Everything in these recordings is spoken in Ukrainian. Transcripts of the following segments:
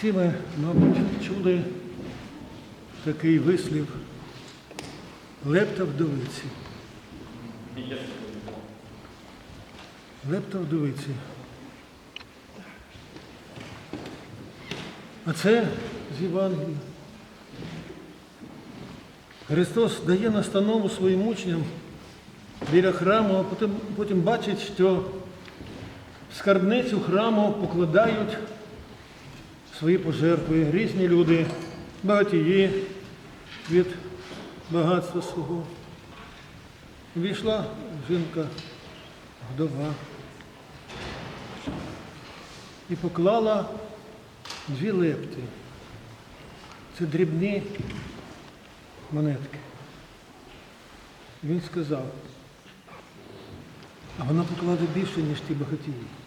Всі ми, мабуть, чули такий вислів лепта вдовиці. Лепта вдовиці. А це з Євангелія. Христос дає настанову своїм учням біля храму, а потім, потім бачить, що скарбницю храму покладають свої пожертви, різні люди, багатії від багатства свого. Війшла жінка, вдова, і поклала дві лепти. Це дрібні монетки. Він сказав, а вона поклала більше, ніж ті багатії.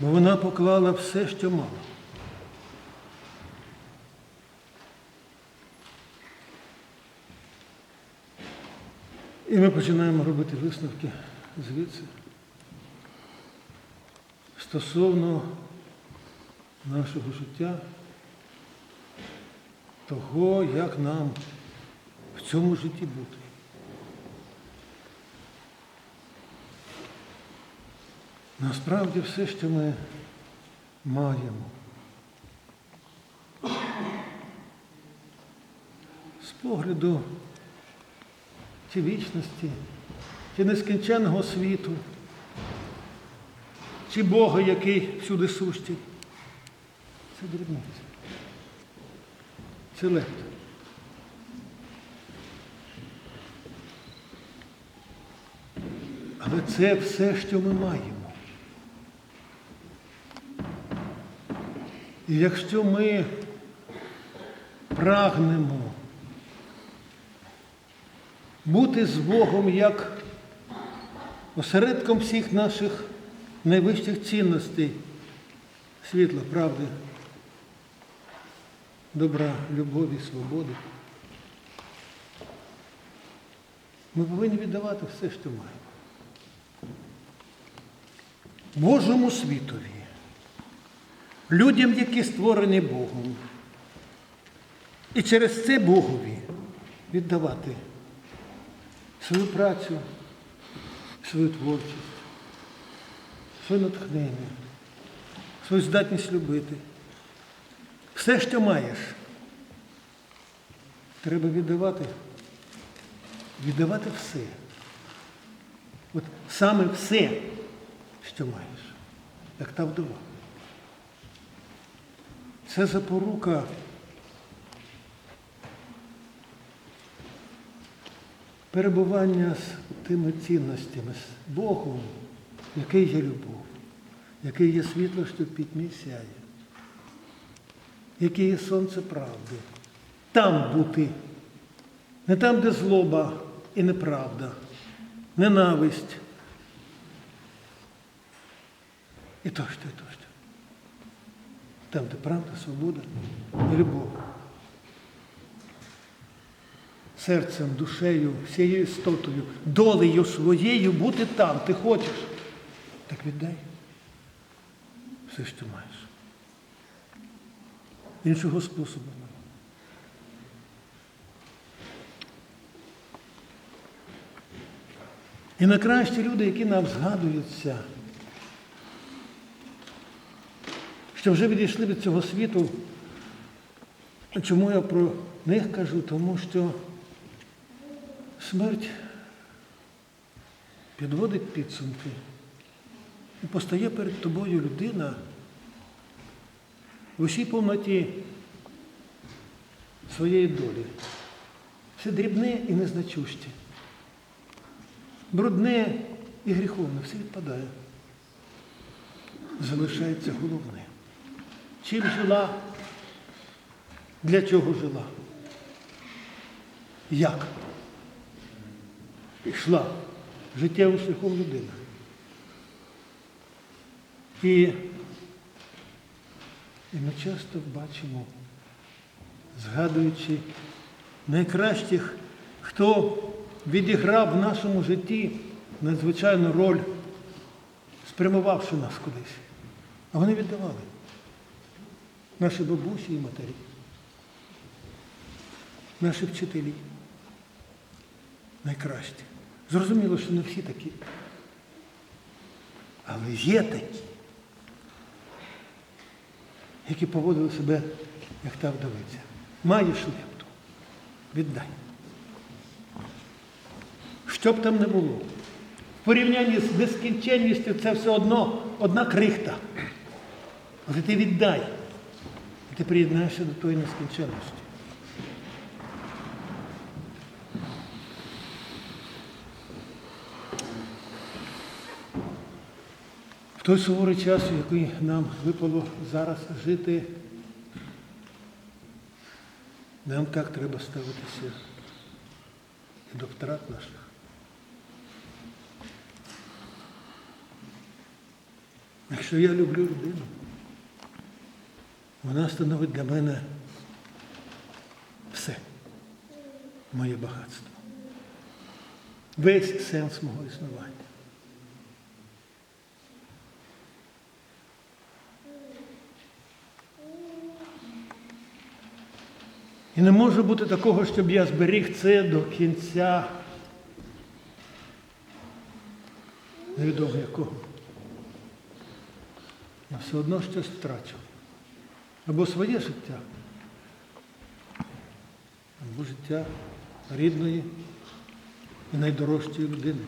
Бо вона поклала все, що мала. І ми починаємо робити висновки звідси стосовно нашого життя, того, як нам в цьому житті бути. Насправді все, що ми маємо, з погляду чи вічності, чи нескінченного світу, чи Бога, який всюди сущий, це дрібниця. Це легко. Але це все, що ми маємо. І якщо ми прагнемо бути з Богом як осередком всіх наших найвищих цінностей світла, правди, добра, любові, свободи, ми повинні віддавати все, що маємо. Божому світові, людям, які створені Богом. І через це Богові віддавати свою працю, свою творчість, своє натхнення, свою здатність любити. Все, що маєш, треба віддавати. Віддавати все. От саме все, що маєш, як та вдова. Це запорука перебування з тими цінностями, з Богом, який є любов, який є світло, що в сяє, яке є сонце правди. Там бути, не там, де злоба і неправда, ненависть. І тощо, і тощо. Там, де правда, свобода і любов. Серцем, душею, всією істотою, долею своєю бути там. Ти хочеш. Так віддай все, що маєш. Іншого способу немає. І найкращі люди, які нам згадуються, що вже відійшли від цього світу. Чому я про них кажу? Тому що смерть підводить підсумки і постає перед тобою людина в усій повноті своєї долі. Все дрібне і незначуще. Брудне і гріховне, все відпадає. Залишається головне. Чим жила? Для чого жила? Як? Йшла життєвим шляхом людина. І, і ми часто бачимо, згадуючи найкращих, хто відіграв в нашому житті надзвичайну роль, спрямувавши нас кудись. А вони віддавали. Наші бабусі і матері, наші вчителі. Найкращі. Зрозуміло, що не всі такі. Але є такі, які поводили себе, як та вдовиця. Маєш лепту, віддай. Що б там не було. В порівнянні з нескінченністю це все одно одна крихта. Але ти віддай. Ти приєднаєшся до тої нескінченності. В той суворий час, який нам випало зараз жити, нам так треба ставитися і до втрат наших. Якщо я люблю людину, вона становить для мене все, моє багатство, весь сенс мого існування. І не може бути такого, щоб я зберіг це до кінця невідомо якого. Я все одно щось втрачу. Або своє життя, або життя рідної і найдорожчої людини.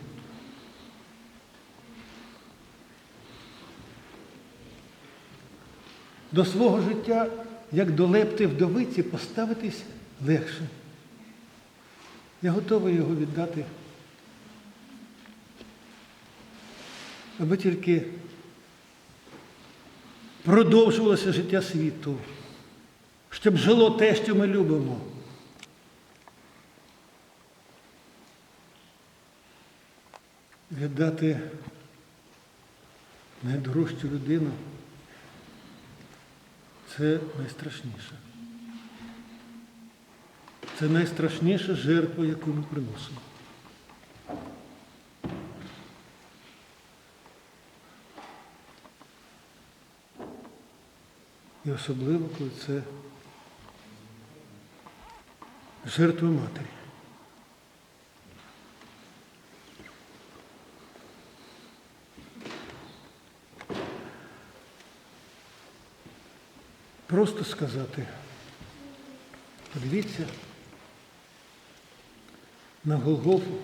До свого життя, як до лепти вдовиці, поставитись легше. Я готовий його віддати, аби тільки продовжувалося життя світу, щоб жило те, що ми любимо. Віддати найдорожчу людину це найстрашніше. Це найстрашніша жертва, яку ми приносимо. І особливо, коли це жертва матері. Просто сказати, подивіться на Голгофу,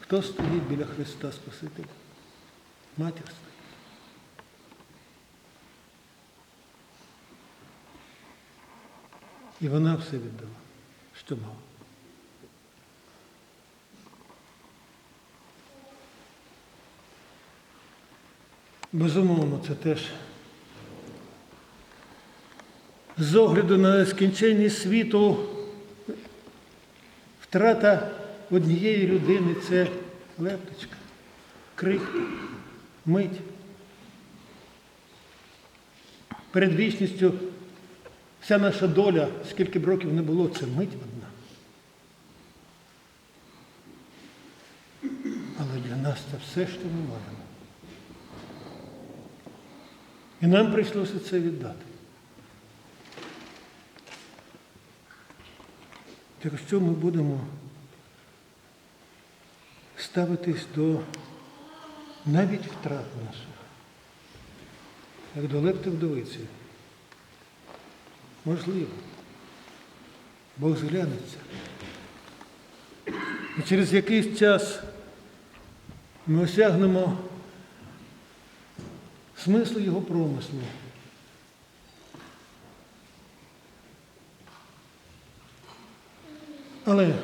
хто стоїть біля Христа Спасителя? Матір стоїть. І вона все віддала, що мала. Безумовно, це теж з огляду на нескінченність світу втрата однієї людини це лепточка, крик, мить. Перед вічністю вся наша доля, скільки б років не було, це мить одна. Але для нас це все, що ми маємо. І нам прийшлося це віддати. Якщо ми будемо ставитись до навіть втрат наших, як до лепти вдовиці, можливо, Бог зглянеться. І через якийсь час ми осягнемо смислу його промислу. Але,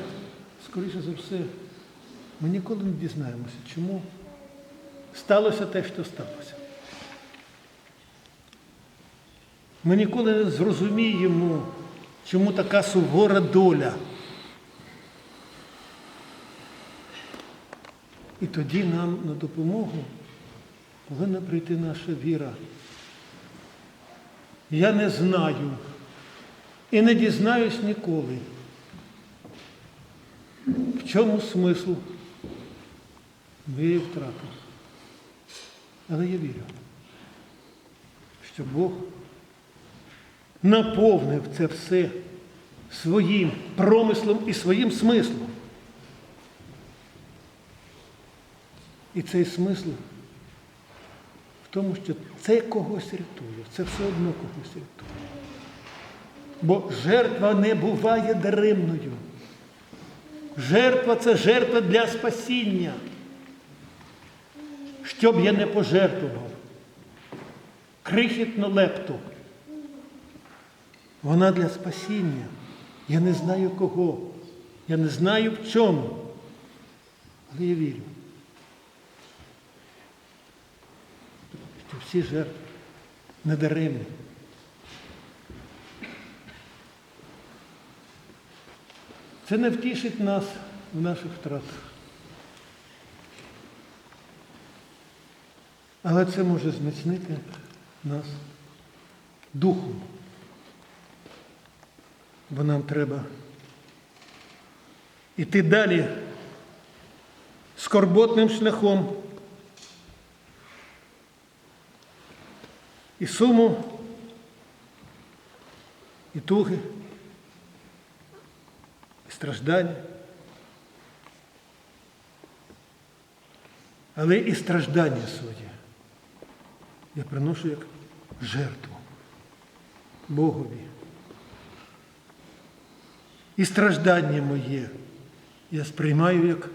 скоріше за все, ми ніколи не дізнаємося, чому сталося те, що сталося. Ми ніколи не зрозуміємо, чому така сувора доля. І тоді нам на допомогу повинна прийти наша віра. Я не знаю і не дізнаюсь ніколи. В чому смисл моєї втрати? Але я вірю, що Бог наповнив це все своїм промислом і своїм смислом. І цей смисл в тому, що це когось рятує, це все одно когось рятує. Бо жертва не буває даремною. Жертва це жертва для спасіння. Що б я не пожертвував, крихітну лепту. Вона для спасіння. Я не знаю кого. Я не знаю в чому. Але я вірю, що всі жертви недаремні. Це не втішить нас в наших втратах. Але це може зміцнити нас духом. Бо нам треба іти далі скорботним шляхом. І суму, і туги, і страждання. Але і страждання своє я приношу як жертву Богові. І страждання моє. Я сприймаю як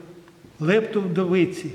лепту вдовиці,